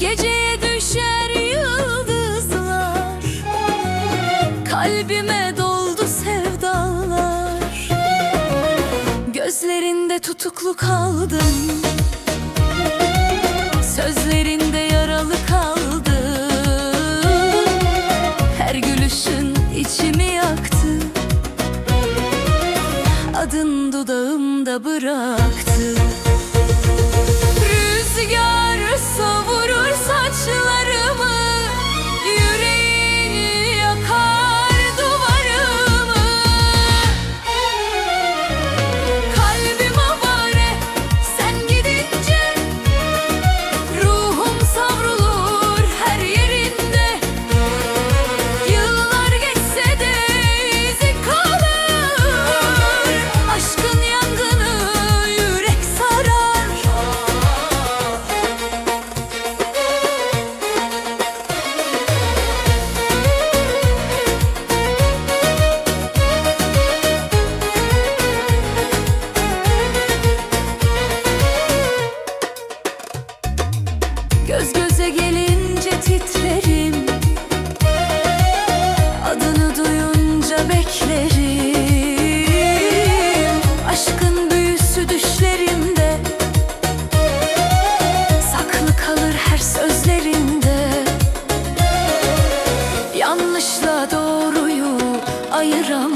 Geceye düşer yıldızlar Kalbime doldu sevdalar. Gözlerinde tutuklu kaldım Sözlerinde dudağımda bıraktı. Rüzgar Aşkın büyüsü düşlerimde. Saklı kalır her sözlerinde Yanlışla doğruyu ayıran